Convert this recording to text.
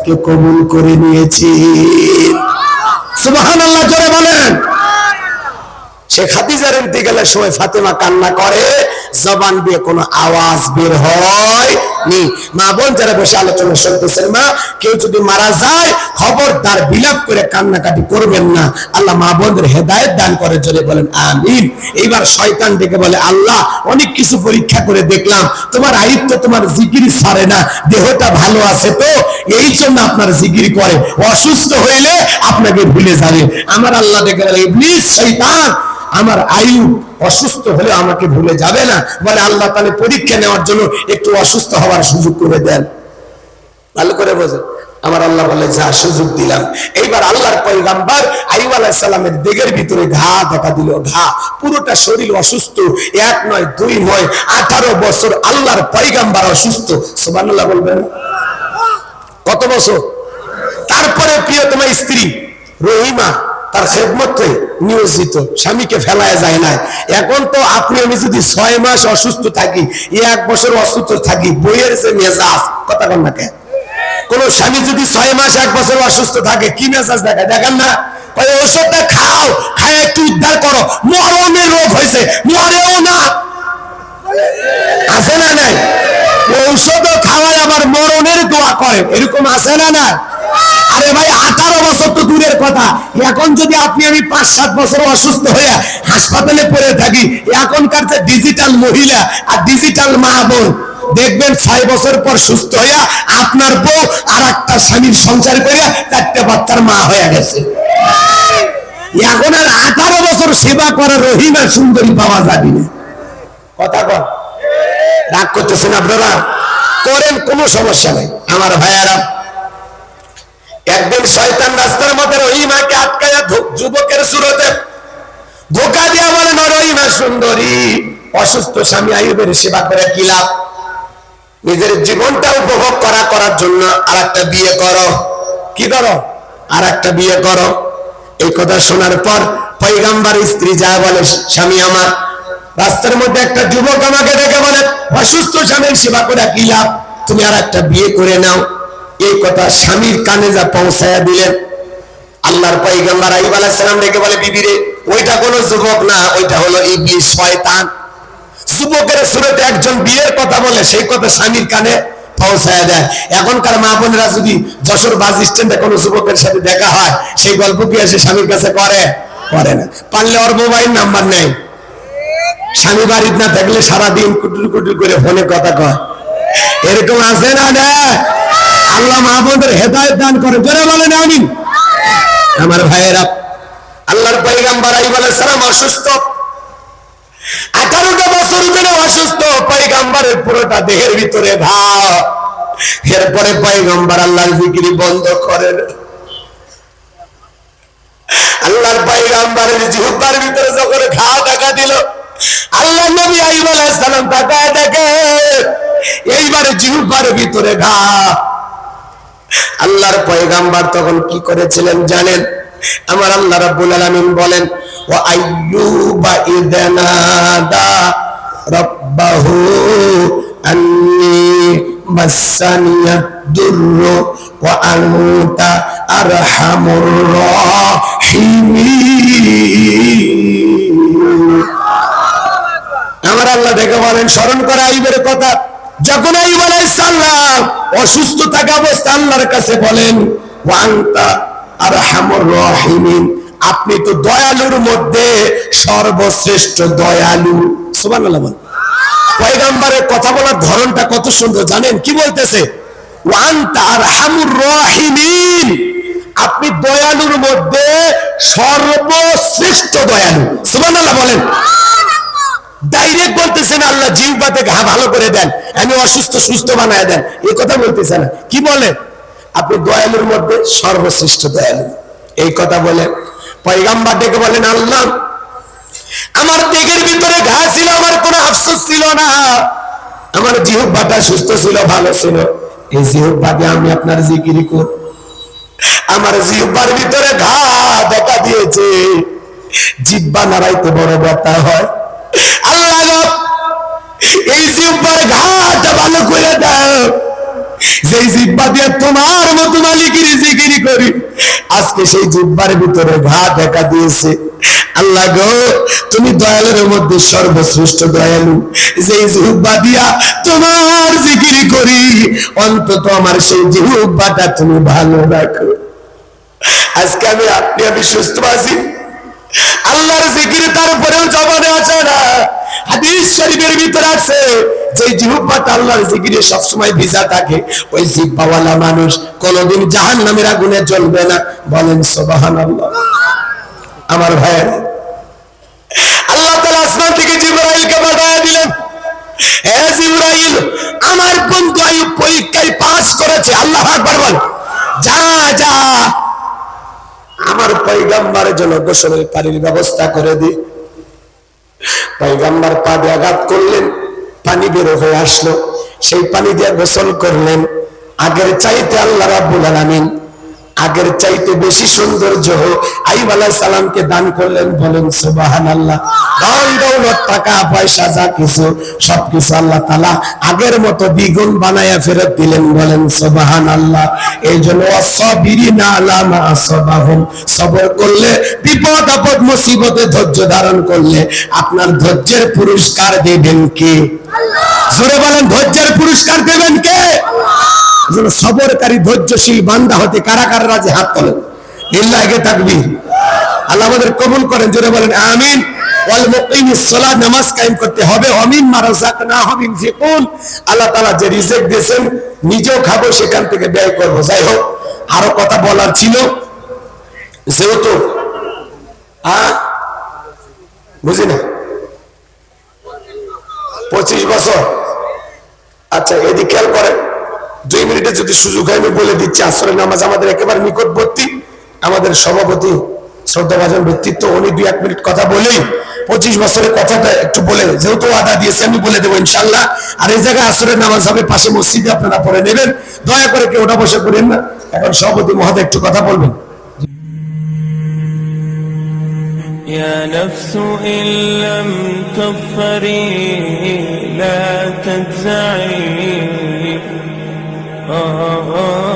ইবাদতকে কবুল করে নিয়েছি। সুবাহ জোরে বলেন। সে খাদিজার ইন্তিকালের সময় ফাতেমা কান্না করে। জবান দিয়ে কোনো আওয়াজ বের হয় নি মা বোন যারা বসে আলোচনা শুনতেছেন, মা, কেউ যদি মারা যায়, খবরদার বিলাপ করে কান্নাকাটি করবেন না। আল্লাহ মা বোনদের হেদায়েত দান করে, জোরে বলেন, আমিন। এইবার শয়তান ডেকে বলে, আল্লাহ, অনেক কিছু পরীক্ষা করে দেখলাম। তোমার আয়ুত্ব তোমার জিকির ছাড়ে না। দেহটা ভালো আছে তো? এই জন্য আপনার জিকির করে। অসুস্থ হইলে আপনাকে ভুলে যাবে। আমার আল্লাহ ডেকে বলে, ইবলিস, শয়তান আমার আয়ু অসুস্থ হলে আমাকে ভুলে যাবে না। বলে আল্লাহ তাহলে পরীক্ষা নেওয়ার জন্য একটু অসুস্থ হওয়ার সুযোগ করে দেন। ভালো করে বোঝেন। আমার আল্লাহ বলে, যা সুযোগ দিলাম। এইবার আল্লাহর পয়গাম্বার আইব আলাইসাল্লামের দেগের ভিতরে ঘা দেখা দিল। ঘা, পুরোটা শরীর অসুস্থ, এক নয়, দুই নয়, আঠারো বছর আল্লাহর পয়গাম্বার অসুস্থ। সুবহানাল্লাহ বলবেন? কত বছর? তারপরে প্রিয়তমা স্ত্রী রহিমা তার খেদমতে নিয়োজিত। স্বামীকে ফেলায় যায় না এখন তো আপনি, আমি যদি ছয় মাস অসুস্থ থাকি এক বছর অসুস্থ থাকি, বইয়ের যে মেজাজ, কথা কন না কেন? স্বামী যদি ছয় মাস, এক বছর অসুস্থ থাকে, কি মেজাজ দেখায়? দেখেন না? ওষুধটা খাও, খায়, একটু উদ্ধার করো। মরণের রোগ হয়েছে, মরেও না। আছে না নাই? ঔষধও খাওয়ায়, আবার মরণের দোয়া করে। এরকম আছে না না আরে ভাই, আঠারো বছর তো দূরের কথা। এখন যদি আপনি আমি পাঁচ, সাত বছর অসুস্থ হয়ে হাসপাতালে পড়ে থাকি, এখনকার যে ডিজিটাল মহিলা আর ডিজিটাল মা বোন, দেখবেন ছয় বছর পর সুস্থ হয়ে আপনার বউ আর একটা স্বামীর সংসার করে চারটে বাচ্চার মা হয়ে গেছে। এখন আর আঠারো বছর সেবা করা রহিমা সুন্দরী পাওয়া যাবে না। কথা কর রাগ করতেছেন আপনারা? করেন, কোনো সমস্যা নাই। আমার ভাইয়ারা একদিন শয়তান রাস্তার মধ্যে রহিমাকে আটকায়া যুবকের সুরতে ধোকা দিয়া বলেন "ও রহিমা সুন্দরী, অসুস্থ স্বামী আয়ুবের সেবা করে কি লাভ? নিজের জীবনটা উপভোগ করা করার জন্য আর একটা বিয়ে করো। কি করো? আর একটা বিয়ে করো। এই কথা শোনার পর পৈগাম্বার স্ত্রী যা বলে, স্বামী আমার, রাস্তার মধ্যে একটা যুবক আমাকে ডেকে বলে, অসুস্থ স্বামীর সেবা করে কি লাভ? তুমি আর একটা বিয়ে করে নাও। এই কথা স্বামীর কানে যা পৌঁছায়া দিলেন, আল্লাহর পৈগম্বর আইব আলাইহিস সালাম ডেকে বলে বিবিরে ওইটা কোনো যুবক না, ওইটা হলো ইবলিস শয়তান। যুবকের সুরতে একজন বিয়ের কথা বলে, সেই কথা স্বামীর কানে পৌঁছায় দেয়। এখনকার মা বোনেরা যদি যশোর বাস স্ট্যান্ডে কোনো যুবকের সাথে দেখা হয়, সেই গল্প কি এসে স্বামীর কাছে করে? করে না। পারলে ওর মোবাইল নাম্বার নেই। স্বামী বাড়িতে না থাকলে সারাদিন কুটুর কুটুর করে ফোনে কথা কয়। এরকম আছে না না? আল্লাহ মা হেদায়ত দান করে। জোরে বলেন আমিন। আমার ভাইয়েরা আল্লাহর পৈগাম্বার আইব আলাইহিস সালাম অসুস্থ। আঠারোটা বছর ধরে অসুস্থ পৈগাম্বারের পুরোটা দেহের ভিতরে ঘা এরপরে পৈগম্বর আল্লাহর জিকিরি বন্ধ করেন। আল্লাহর পৈগম্বরের জিহ্বার ভিতরে যখন ঘা দেখা দিল আল্লাহ নবী আইব আলাইহিস সালাম দেখে এইবারে জিহ্বার ভিতরে ঘা। আল্লাহর পয়গাম্বার তখন কি করেছিলেন জানেন? আমার আল্লাহ রাব্বুল আলামিন বলেন, ওয়া আইয়ুবা ইদনাদা রাব্বাহু আন্নি মাসানিয়াদ দুররু ওয়া আনতা আরহামুর রাহিমিন. আমার আল্লাহ দেখে বলেন, স্মরণ করা আইবের কথা। যখন আইব আলাইসাল্লাম অসুস্থ থাকা অবস্থা আল্লাহর কাছে বলেন ওয়ান্তা আর হামর রহিমিন আপনি তো দয়ালুর মধ্যে সর্বশ্রেষ্ঠ দয়ালু। সুবহানাল্লাহ বলেন। পয়গাম্বারের কথা বলার ধরনটা কত সুন্দর জানেন? কি বলতেছে? ওয়ান্তা আর হামুর রহিমিন আপনি দয়ালুর মধ্যে সর্বশ্রেষ্ঠ দয়ালু। সুবহানাল্লাহ বলেন। ডাইরেক্ট বলতেছেন আল্লাহ জিহ্বাতে ঘা ভালো করে দেন। আমি অসুস্থ সুস্থ বানায় দেন এই কথা বলতেছে না কি বলে আপনি দয়ালুর মধ্যে সর্বশ্রেষ্ঠ দয়ালু এই কথা বলে পয়গাম্বার ডেকে বলেন আল্লাহ আমার দেহের ভিতরে ঘা ছিল আমার কোনো আফসোস ছিল না আমার জিহ্বাটা সুস্থ ছিল ভালো ছিল এই জিহ্বাকে আমি আপনার জিকিরি কর আমার জিহ্বার ভিতরে ঘা দেখা দিয়েছে জিব্বা নাড়াইতে বড় ব্যথা হয় এই জিব্বার ঘাট ভালো করে দাও। সেই জিব্বা দিয়ে তোমার মতো জিকিরি জিকিরি করি। আজকে সেই জিব্বার ভিতরে ঘা দেখা দিয়েছে। আল্লাহ গো, তুমি দয়ালের মধ্যে সর্বশ্রেষ্ঠ দয়ালু। যে জিহুব্বা দিয়া তোমার জিকিরি করি, অন্তত আমার সেই জিহুব্বাটা তুমি ভালো রাখো। আজকে আমি আপনি, আমি সুস্থ আছি। আল্লাহর জিকির তারপরেও জবানে আসে না। হাদিস শরীফের ভিতরে আছে, যে আল্লাহর জিকিরে ভিজা থাকে। ওই জিহ্বাওয়ালা মানুষ জাহান্নামের আগুনে জ্বলবে না। বলেন, সুবহানাল্লাহ। আমার আল্লাহ তাআলা আসমান থেকে জিবরাইলকে পাঠিয়ে দিলেন। হে জিবরাইল, আমার বন্ধু আইয়ুব পরীক্ষায় পাস করেছে, আল্লাহ আকবার বল। যা যা। আমার পৈগাম্বারের জন্য গোসলের পানির ব্যবস্থা করে দি। পৈগাম্বার পা দিয়ে আঘাত করলেন, পানি বেরো হয়ে আসলো। সেই পানি দিয়ে গোসল করলেন। আগের চাইতে আল্লাহ রাব্বুল আলামিন আগের চাইতে বেশি সৌন্দর্য আইব আলাইহিস সালামকে দান করলেন, বলেন, সুবহানাল্লাহ। ধন দৌলত, টাকা, পয়সা, যা কিছু, সবকিছু আল্লাহ তাআলা আগের মতো দ্বিগুণ ফেরত দিলেন, বলেন, সুবহানাল্লাহ। এই জন্য করলে, বিপদ, আপদ, মুসিবতে ধৈর্য ধারণ করলে আপনার ধৈর্যের পুরস্কার দেবেন কে? বলেন, ধৈর্যের পুরস্কার যেন সবরকারী ধৈর্যশীল বান্দা হতে কারা কারা রাজে হাত তোলেন। লিল্লাহি তাকবীর। আল্লাহ আমাদের কবুল করেন, জোরে বলেন, আমিন। যাই হোক, আরও কথা বলার ছিল। যেহেতু না? পঁচিশ বছর। আচ্ছা এদিকে খেয়াল করেন। দুই মিনিটে যদি সুযোগ হয় আমি বলে দিচ্ছি আসরের নামাজ আমাদের একেবারে নিকটবর্তী আমাদের সভাপতি শ্রদ্ধাভাজন ব্যক্তিত্ব উনি দুই এক মিনিট কথা বলেই পঁচিশ বছরের কথাটা একটু বলে যেহেতু আদা দিয়েছে আমি বলে দেবো ইনশাল্লাহ আর এই জায়গায় আসরের নামাজ হবে পাশে মসজিদে আপনারা পড়ে নেবেন দয়া করে কেউ ওটা বসে করেন না এখন সভাপতি মহোদয় একটু কথা বলবেন يا نفس إن لم تظفري لا تجزعي oh.